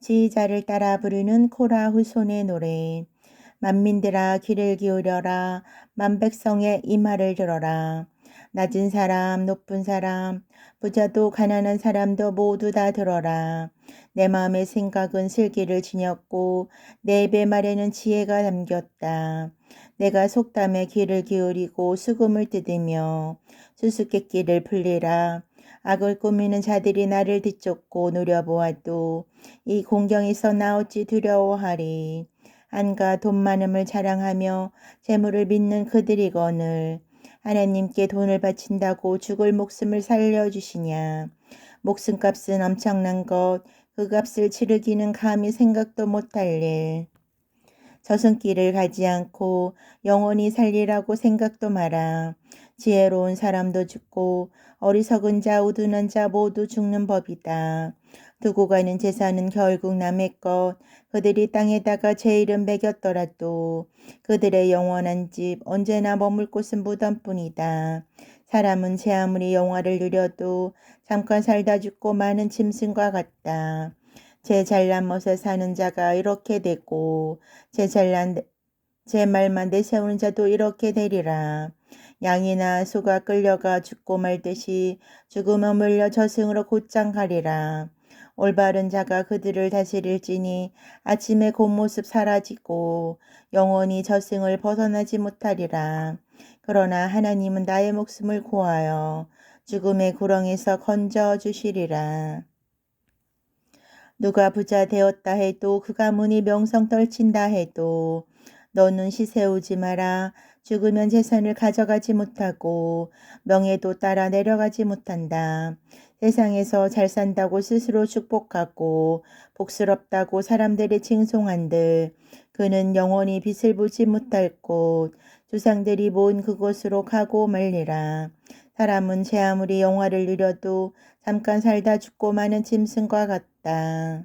지휘자를 따라 부르는 코라 후손의 노래. 만민들아 귀를 기울여라. 만백성의 이 말을 들어라. 낮은 사람, 높은 사람, 부자도 가난한 사람도 모두 다 들어라. 내 마음의 생각은 슬기를 지녔고 내 입의 말에는 지혜가 담겼다. 내가 속담에 귀를 기울이고 수금을 뜯으며 수수께끼를 풀리라. 악을 꾸미는 자들이 나를 뒤쫓고 노려보아도 이 공경에서 나 어찌 두려워하리. 안가 돈 많음을 자랑하며 재물을 믿는 그들이거늘 하나님께 돈을 바친다고 죽을 목숨을 살려주시냐. 목숨값은 엄청난 것, 그 값을 치르기는 감히 생각도 못할 일. 저승길을 가지 않고 영원히 살리라고 생각도 마라. 지혜로운 사람도 죽고 어리석은 자, 우둔한 자 모두 죽는 법이다. 두고 가는 재산은 결국 남의 것, 그들이 땅에다가 제 이름 매겼더라도 그들의 영원한 집, 언제나 머물 곳은 무덤뿐이다. 사람은 제 아무리 영화를 누려도 잠깐 살다 죽고 많은 짐승과 같다. 제 잘난 멋에 사는 자가 이렇게 되고 제 잘난 제 말만 내세우는 자도 이렇게 되리라. 양이나 소가 끌려가 죽고 말듯이 죽음에 물려 저승으로 곧장 가리라. 올바른 자가 그들을 다스릴지니 아침에 곧 모습 사라지고 영원히 저승을 벗어나지 못하리라. 그러나 하나님은 나의 목숨을 구하여 죽음의 구렁에서 건져 주시리라. 누가 부자 되었다 해도 그 가 문이 명성 떨친다 해도 너는 시세우지 마라. 죽으면 재산을 가져가지 못하고 명예도 따라 내려가지 못한다. 세상에서 잘 산다고 스스로 축복하고 복스럽다고 사람들이 칭송한들 그는 영원히 빛을 보지 못할 곳 조상들이 모은 그곳으로 가고 말리라. 사람은 제 아무리 영화를 누려도 잠깐 살다 죽고 마는 짐승과 같다.